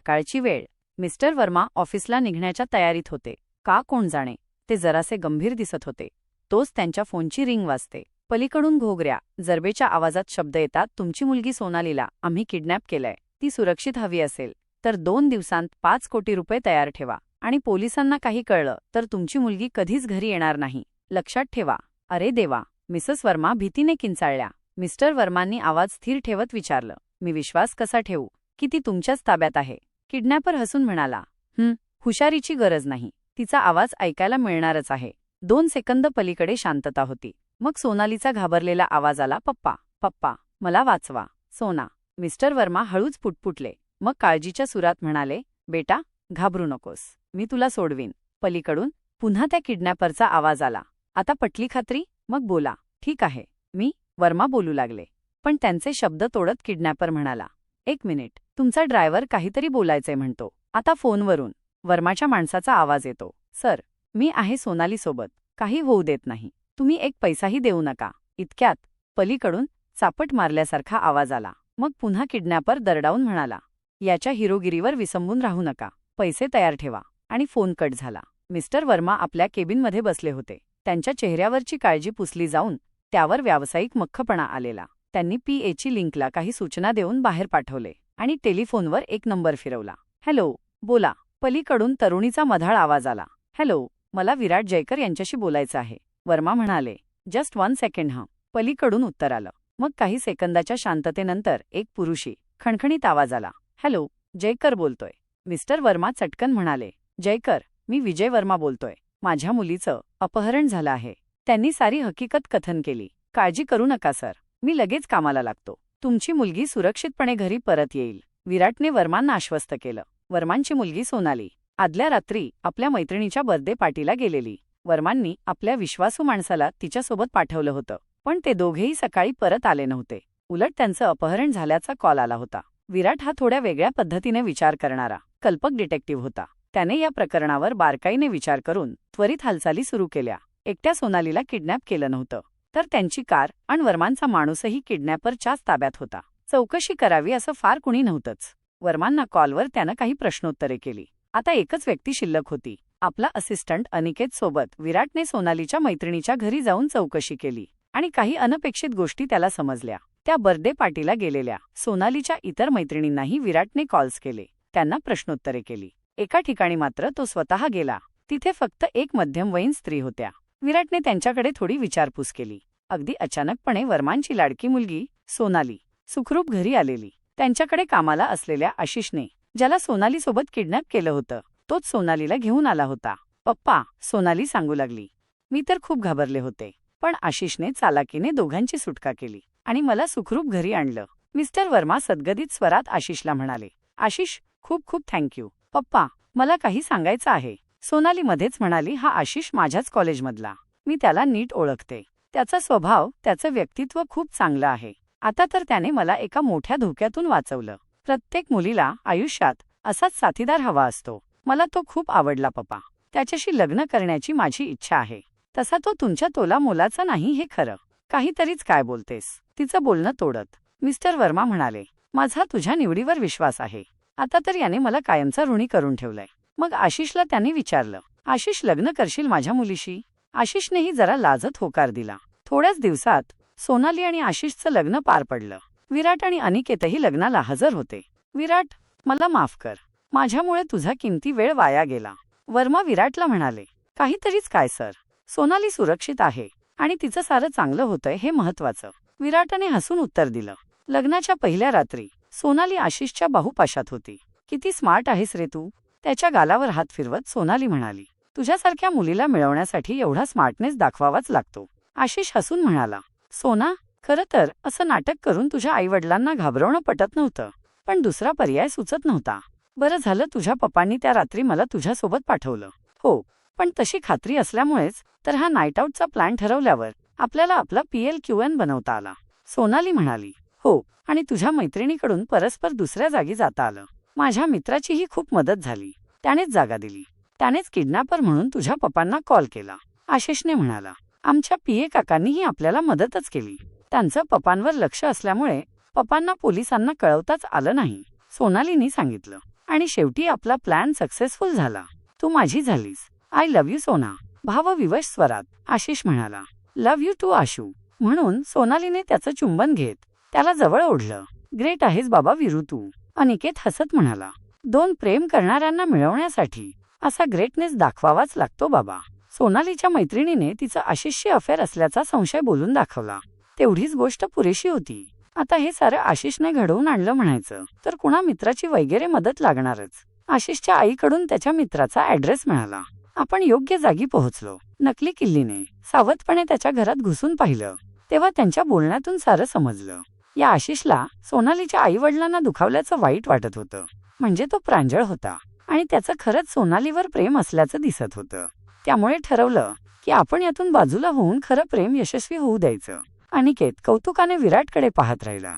सकाळची वेळ. मिस्टर वर्मा ऑफिसला निघण्याच्या तयारीत होते. का कोण जाणे? ते जरासे गंभीर दिसत होते. तोच त्यांच्या फोनची रिंग वाजते. पलीकडून घोगऱ्या. जरबेच्या आवाजात शब्द येतात तुमची मुलगी सोनालीला आम्ही किडनॅप केलंय. ती सुरक्षित हवी असेल. तर दोन दिवसांत पाच कोटी रुपये तयार ठेवा. आणि पोलिसांना काही कळलं तर तुमची मुलगी कधीच घरी येणार नाही. लक्षात ठेवा. अरे देवा. मिसेस वर्मा भीतीने किंचाळल्या. मिस्टर वर्मांनी आवाज स्थिर ठेवत विचारलं मी विश्वास कसा ठेवू? की ती तुमच्याच ताब्यात आहे. किडनॅपर हसून म्हणाला हं हुशारीची गरज नाही. तिचा आवाज ऐकायला मिळणारच आहे. दोन सेकंद पलीकडे शांतता होती. मग सोनालीचा घाबरलेला आवाज आला पप्पा पप्पा मला वाचवा. सोना मिस्टर वर्मा हळूच पुटपुटले. मग काळजीच्या सुरात म्हणाले बेटा घाबरू नकोस. मी तुला सोडवीन. पलीकडून पुन्हा त्या किडनॅपरचा आवाज आला आता पटली खात्री? मग बोला ठीक आहे. मी वर्मा बोलू लागले. पण त्यांचे शब्द तोडत किडनॅपर म्हणाला एक मिनिट. तुमचा ड्रायव्हर काहीतरी बोलायचंय म्हणतो. आता फोनवरून. वर्माच्या माणसाचा आवाज येतो. सर मी आहे सोनालीसोबत. काही होऊ देत नाही. तुम्ही एक पैसाही देऊ नका. इतक्यात पलीकडून चापट मारल्यासारखा आवाज आला. मग पुन्हा किडनॅपर दरडावून म्हणाला याच्या हिरोगिरीवर विसंबून राहू नका. पैसे तयार ठेवा. आणि फोन कट झाला. मिस्टर वर्मा आपल्या केबिनमध्ये बसले होते. त्यांच्या चेहऱ्यावरची काळजी पुसली जाऊन त्यावर व्यावसायिक मख्खपणा आलेला. त्यांनी पी एची लिंकला काही सूचना देऊन बाहेर पाठवले. आणि टेलिफोनवर एक नंबर फिरवला. हॅलो बोला. पलीकडून तरुणीचा मधाळ आवाज आला. हॅलो मला विराट जयकर यांच्याशी बोलायचं आहे. वर्मा म्हणाले. जस्ट वन सेकंड हा. पलीकडून उत्तर आलं. मग काही सेकंदाच्या शांततेनंतर एक पुरुषी खणखणीत आवाज आला. हॅलो जयकर बोलतोय. मिस्टर वर्मा चटकन म्हणाले. जयकर मी विजय वर्मा बोलतोय. माझ्या मुलीचं अपहरण झालं आहे. त्यांनी सारी हकीकत कथन केली. काळजी करू नका सर. मी लगेच कामाला लागतो. तुमची मुलगी सुरक्षितपणे घरी परत येईल. विराटने वर्मांना आश्वस्त केलं. वर्मांची मुलगी सोनाली. आदल्या रात्री आपल्या मैत्रिणीच्या बर्थडे पार्टीला गेलेली. वर्मांनी आपल्या विश्वासू माणसाला तिच्यासोबत पाठवलं होतं. पण ते दोघेही सकाळी परत आले नव्हते. उलट त्यांचं अपहरण झाल्याचा कॉल आला होता. विराट हा थोड्या वेगळ्या पद्धतीने विचार करणारा. कल्पक डिटेक्टिव्ह होता. त्याने या प्रकरणावर बारकाईने विचार करून त्वरित हालचाली सुरू केल्या. एकट्या सोनालीला किडनॅप केलं नव्हतं. तर त्यांची कार आणि वर्मांचा माणूसही किडनॅपरच्याच ताब्यात होता. चौकशी करावी असं फार कुणी नव्हतंच. वर्मांना कॉलवर त्यानं काही प्रश्नोत्तरे केली. आता एकच व्यक्ती शिल्लक होती. आपला असिस्टंट अनिकेत सोबत विराटने सोनालीच्या मैत्रिणीच्या घरी जाऊन चौकशी केली आणि काही अनपेक्षित गोष्टी त्याला समजल्या. त्या बर्थडे पार्टीला गेलेल्या. सोनालीच्या इतर मैत्रिणींनाही विराटने कॉल्स केले. त्यांना प्रश्नोत्तरे केली. एका ठिकाणी मात्र तो स्वतः गेला. तिथे फक्त एक मध्यमवयीन स्त्री होत्या. विराटने त्यांच्याकडे थोडी विचारपूस केली. अगदी अचानकपणे वर्मांची लाडकी मुलगी सोनाली सुखरूप घरी आलेली. त्यांच्याकडे कामाला असलेल्या आशिषने ज्याला सोनालीसोबत किडनॅप केलं होतं तोच सोनालीला घेऊन आला होता. पप्पा सोनाली सांगू लागली. मी तर खूप घाबरले होते पण आशिषने चालाकीने दोघांची सुटका केली आणि मला सुखरूप घरी आणलं. मिस्टर वर्मा सद्गदित स्वरात आशिषला म्हणाले आशिष खूप खूप थँक्यू. पप्पा मला काही सांगायचं आहे. सोनाली मध्येच म्हणाली हा आशिष माझ्याच कॉलेजमधला. मी त्याला नीट ओळखते. त्याचा स्वभाव त्याचं व्यक्तित्व खूप चांगलं आहे. आता तर त्याने मला एका मोठ्या धोक्यातून वाचवलं. प्रत्येक मुलीला आयुष्यात असाच साथीदार हवा असतो. मला तो खूप आवडला पप्पा. त्याच्याशी लग्न करण्याची माझी इच्छा आहे. तसा तो तुमच्या तोला मोलाचा नाही हे खरं. काहीतरीच काय बोलतेस? तिचं बोलणं तोडत. मिस्टर वर्मा म्हणाले माझा तुझ्या निवडीवर विश्वास आहे. आता तर याने मला कायमचा ऋणी करून ठेवलंय. मग आशिषला त्याने विचारलं आशिष लग्न करशील माझ्या मुलीशी? आशिषनेही जरा लाजत होकार दिला. थोड्याच दिवसात सोनाली आणि आशिषचं लग्न पार पडलं. विराट आणि अनिकेतही लग्नाला हजर होते. विराट मला माफ कर. माझ्यामुळे तुझा किमती वेळ वाया गेला. वर्मा विराटला म्हणाले काहीतरीच काय सर? सोनाली सुरक्षित आहे आणि तिचं सारं चांगलं होतंय हे महत्वाचं विराटने हसून उत्तर दिलं लग्नाच्या पहिल्या रात्री सोनाली आशिषच्या बाहुपाशात होती. किती स्मार्ट आहेस रे तू. त्याच्या गालावर हात फिरवत सोनाली म्हणाली तुझ्यासारख्या मुलीला मिळवण्यासाठी एवढा स्मार्टनेस दाखवावाच लागतो. आशिष हसून म्हणाला सोना खरं तर असं नाटक करून तुझ्या आईवडिलांना घाबरवणं पटत नव्हतं पण दुसरा पर्याय सुचत नव्हता. बरं झालं तुझ्या पप्पांनी त्या रात्री मला तुझ्यासोबत पाठवलं. हो पण तशी खात्री असल्यामुळेच तर हा नाईट आऊटचा प्लॅन ठरवल्यावर आपल्याला आपला पीएल क्यू एन बनवता आला. सोनाली म्हणाली हो आणि तुझ्या मैत्रिणीकडून परस्पर दुसऱ्या जागी जाता आलं. माझ्या मित्राचीही खूप मदत झाली. त्यानेच जागा दिली. त्यानेच किडनॅपर म्हणून तुझ्या पप्पांना कॉल केला. आशिषने म्हणाला आमच्या पीए काकांनीही आपल्याला मदतच केली. त्यांचं पप्पांवर लक्ष असल्यामुळे पप्पांना पोलिसांना कळवताच आलं नाही सोनालीनी सांगितलं. आणि शेवटी आपला प्लॅन सक्सेसफुल झाला. तू माझी झालीस. आय लव्ह यू सोना. भावविवश स्वरात. आशिष म्हणाला लव्ह यू टू आशू. म्हणून सोनालीने त्याचं चुंबन घेत त्याला जवळ ओढलं. ग्रेट आहेस बाबा विरू तू. अनिकेत हसत म्हणाला दोन प्रेम करणाऱ्यांना मिळवण्यासाठी असा ग्रेटनेस दाखवावाच लागतो बाबा. सोनालीच्या मैत्रिणीने तिचं आशिषशी अफेअर असल्याचा संशय बोलून दाखवला. तेवढीच गोष्ट पुरेशी होती. आता हे सारं आशिषने घडवून आणलं म्हणायचं तर कुणा मित्राची वगैरे मदत लागणारच. आशिषच्या आईकडून त्याच्या मित्राचा ऍड्रेस मिळाला. आपण योग्य जागी पोहोचलो. नकली किल्लीने सावधपणे त्याच्या घरात घुसून पाहिलं. तेव्हा त्यांच्या बोलण्यातून सारं समजलं. या आशिषला सोनालीच्या आई वडिलांना दुखावल्याचं वाईट वाटत होतं. म्हणजे तो प्रांजळ होता. आणि त्याचं खरंच सोनालीवर प्रेम असल्याचं दिसत होतं. त्यामुळे ठरवलं की आपण यातून बाजूला होऊन खरं प्रेम यशस्वी होऊ द्यायचं. अनिकेत कौतुकाने विराटकडे पाहत राहिला.